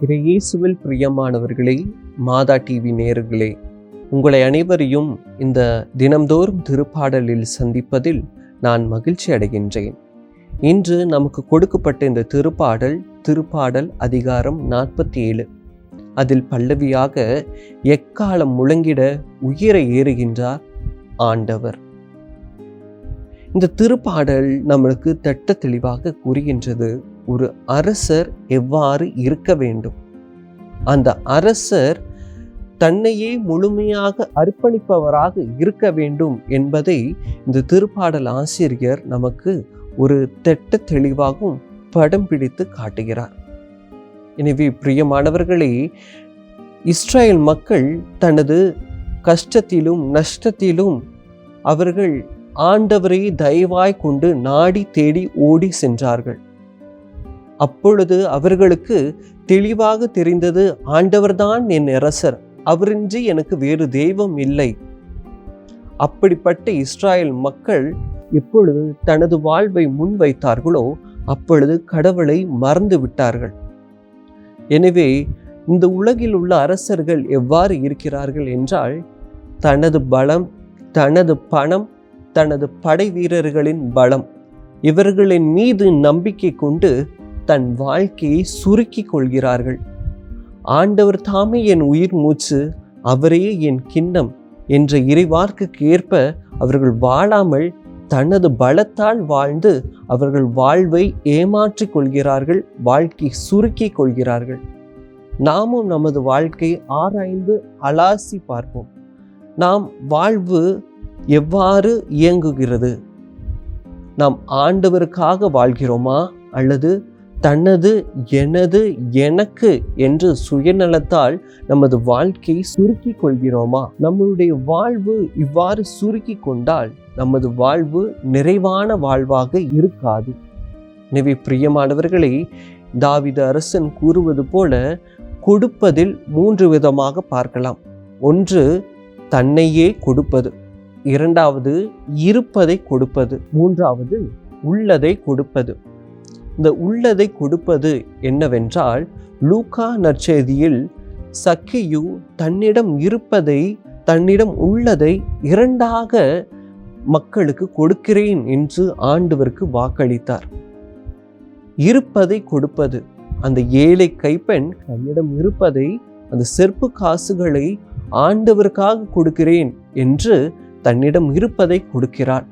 இயேசுவில் பிரியமானவர்களே மாதா டிவி நேர்களே உங்களை அனைவரையும் இந்த தினம்தோறும் திருப்பாடலில் சந்திப்பதில் நான் மகிழ்ச்சி அடைகின்றேன். இன்று நமக்கு கொடுக்கப்பட்ட இந்த திருப்பாடல் திருப்பாடல் அதிகாரம் நாற்பத்தி ஏழு அதில் பல்லவியாக எக்காலம் முழங்கிட உயிரை ஏறுகின்றார் ஆண்டவர். இந்த திருப்பாடல் நம்மளுக்கு தட்ட தெளிவாக கூறுகின்றது ஒரு அரசர் எவ்வாறு இருக்க வேண்டும்? அந்த அரசர் தன்னையே முழுமையாக அர்ப்பணிப்பவராக இருக்க வேண்டும் என்பதை இந்த திருப்பாடல் ஆசிரியர் நமக்கு ஒரு திட்ட தெளிவாகவும் படம் பிடித்து காட்டுகிறார். எனவே பிரியமானவர்களே இஸ்ரேல் மக்கள் தனது கஷ்டத்திலும் நஷ்டத்திலும் அவர்கள் ஆண்டவரை தயவாய் கொண்டு நாடி தேடி ஓடி சென்றார்கள். அப்பொழுது அவர்களுக்கு தெளிவாக தெரிந்தது ஆண்டவர்தான் என் அரசர் அவரின்றி எனக்கு வேறு தெய்வம் இல்லை. அப்படிப்பட்ட இஸ்ராயல் மக்கள் எப்பொழுது தனது வாழ்வை முன்வைத்தார்களோ அப்பொழுது கடவுளை மறந்து விட்டார்கள். எனவே இந்த உலகில் உள்ள அரசர்கள் எவ்வாறு இருக்கிறார்கள் என்றால் தனது பலம் தனது பணம் தனது படை வீரர்களின் பலம் இவர்களின் மீது நம்பிக்கை கொண்டு தன் வாழ்க்கையை சுருக்கிக் கொள்கிறார்கள். ஆண்டவர் தாமே என் உயிர் மூச்சு அவரே என் கிண்ணம் என்ற இறைவார்க்குக்கு ஏற்ப அவர்கள் வாழாமல் தனது பலத்தால் வாழ்ந்து அவர்கள் வாழ்வை ஏமாற்றிக் கொள்கிறார்கள் வாழ்க்கை சுருக்கிக் கொள்கிறார்கள். நாமும் நமது வாழ்க்கை ஆராய்ந்து அலாசி பார்ப்போம். நாம் வாழ்வு எவ்வாறு இயங்குகிறது? நாம் ஆண்டவருக்காக வாழ்கிறோமா அல்லது தனது எனது எனக்கு என்று சுயநலத்தால் நமது வாழ்க்கையை சுருக்கிக் கொள்கிறோமா? நம்மளுடைய வாழ்வு இவ்வாறு சுருக்கி கொண்டால் நமது வாழ்வு நிறைவான வாழ்வாக இருக்காது. எனவே பிரியமானவர்களை தாவித அரசன் கூறுவது போல கொடுப்பதில் மூன்று விதமாக பார்க்கலாம். ஒன்று தன்னையே கொடுப்பது. இரண்டாவது இருப்பதை கொடுப்பது. மூன்றாவது உள்ளதை கொடுப்பது. இந்த உள்ளதை கொடுப்பது என்னவென்றால் லூகா நற்செய்தியில் சக்கியு தன்னிடம் இருப்பதை தன்னிடம் உள்ளதை இரண்டாக மக்களுக்கு கொடுக்கிறேன் என்று ஆண்டவருக்கு வாக்களித்தார். இருப்பதை கொடுப்பது. அந்த ஏழை கைப்பெண் தன்னிடம் இருப்பதை அந்த செருப்பு காசுகளை ஆண்டவருக்காக கொடுக்கிறேன் என்று தன்னிடம் இருப்பதை கொடுக்கிறார்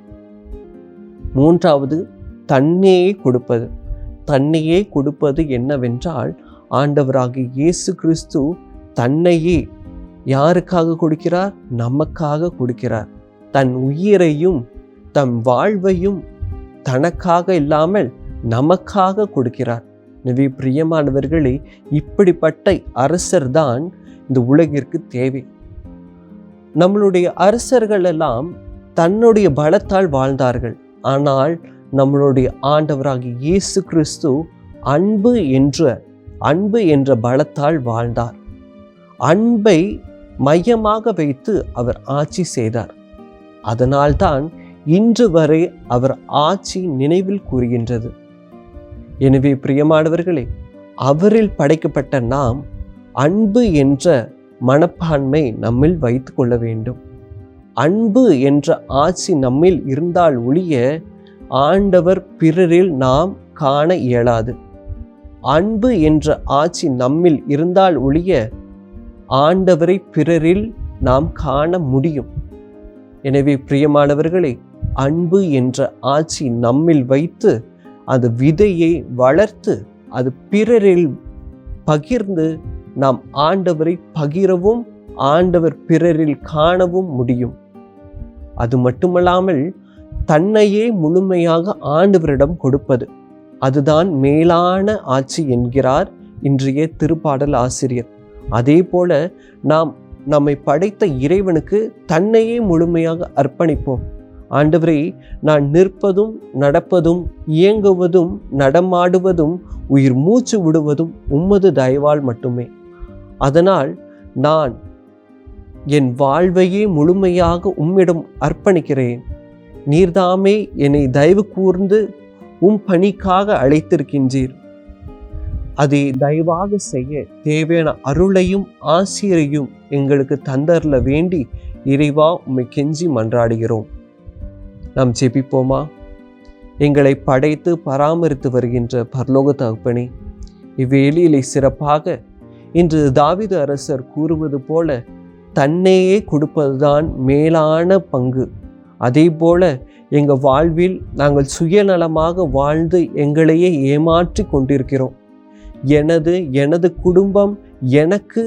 மூன்றாவது தன்னையே கொடுப்பது. தன்னையே கொடுப்பது என்னவென்றால் ஆண்டவராகிய இயேசு கிறிஸ்து தன்னையே யாருக்காக கொடுக்கிறார்? நமக்காக கொடுக்கிறார். தன் உயிரையும் தன் வாழ்வையும் தனக்காக இல்லாமல் நமக்காக கொடுக்கிறார். எனவே பிரியமானவர்களே இப்படிப்பட்ட அரசர் தான் இந்த உலகிற்கு தேவை. நம்மளுடைய அரசர்கள் எல்லாம் தன்னுடைய பலத்தால் வாழ்ந்தார்கள். ஆனால் நம்மளுடைய ஆண்டவராக இயேசு கிறிஸ்து அன்பு என்ற அன்பு என்ற பலத்தால் வாழ்ந்தார். அன்பை மையமாக வைத்து அவர் ஆட்சி செய்தார். அதனால்தான் இன்று வரை அவர் ஆட்சி நினைவில் கூறுகின்றது. எனவே பிரியமானவர்களே அவரில் படைக்கப்பட்ட நாம் அன்பு என்ற மனப்பான்மை நம்மில் வைத்து கொள்ள வேண்டும். அன்பு என்ற ஆட்சி நம்மில் இருந்தால் ஒழிய ஆண்டவர் பிறரில் நாம் காண இயலாது. அன்பு என்ற ஆட்சி நம்மில் இருந்தால் ஒழிய ஆண்டவரை பிறரில் நாம் காண முடியும். எனவே பிரியமானவர்களே அன்பு என்ற ஆட்சி நம்மில் வைத்து அது விதையை வளர்த்து அது பிறரில் பகிர்ந்து நாம் ஆண்டவரை பகிரவும் ஆண்டவர் பிறரில் காணவும் முடியும். அது மட்டுமல்லாமல் தன்னையே முழுமையாக ஆண்டவரிடம் கொடுப்பது. அதுதான் மேலான ஆட்சி என்கிறார் இன்றைய திருப்பாடல் ஆசிரியர். அதே போல நாம் நம்மை படைத்த இறைவனுக்கு தன்னையே முழுமையாக அர்ப்பணிப்போம். ஆண்டவரே நான் நிற்பதும் நடப்பதும் இயங்குவதும் நடமாடுவதும் உயிர் மூச்சு விடுவதும் உம்மது தயவால் மட்டுமே. அதனால் நான் என் வாழ்வையே முழுமையாக உம்மிடம் அர்ப்பணிக்கிறேன். நீர்தாமே என்னை தயவு கூர்ந்து உம் பணிக்காக அழைத்திருக்கின்றீர். அதை தயவாக செய்ய தேவையான அருளையும் ஆசிரியையும் எங்களுக்கு தந்தரல வேண்டி இறைவா உம்மை கெஞ்சி மன்றாடுகிறோம். நாம் ஜெபிப்போமா? எங்களை படைத்து பராமரித்து வருகின்ற பரலோக தகப்பனே இவ்வேளியிலே சிறப்பாக இன்று தாவித அரசர் கூறுவது போல தன்னையே கொடுப்பதுதான் மேலான பங்கு. அதே போல எங்கள் வாழ்வில் நாங்கள் சுயநலமாக வாழ்ந்து எங்களையே ஏமாற்றி கொண்டிருக்கிறோம். எனது எனது குடும்பம் எனக்கு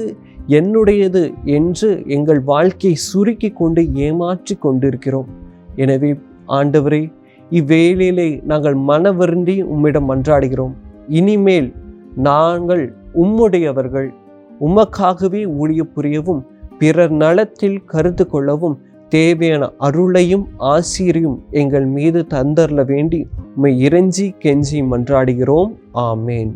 என்னுடையது என்று எங்கள் வாழ்க்கையை சுருக்கி கொண்டு ஏமாற்றி கொண்டிருக்கிறோம். எனவே ஆண்டவரே இவ்வேளையிலே நாங்கள் மனவருந்தி உம்மிடம் மன்றாடுகிறோம். இனிமேல் நாங்கள் உம்முடையவர்கள். உமக்காகவே ஊழிய புரியவும் பிறர் நலத்தில் கருத்து கொள்ளவும் தேவையான அருளையும் ஆசிரியும் எங்கள் மீது தந்தரல வேண்டி உம்மை இறைஞ்சி கெஞ்சி மன்றாடுகிறோம். ஆமேன்.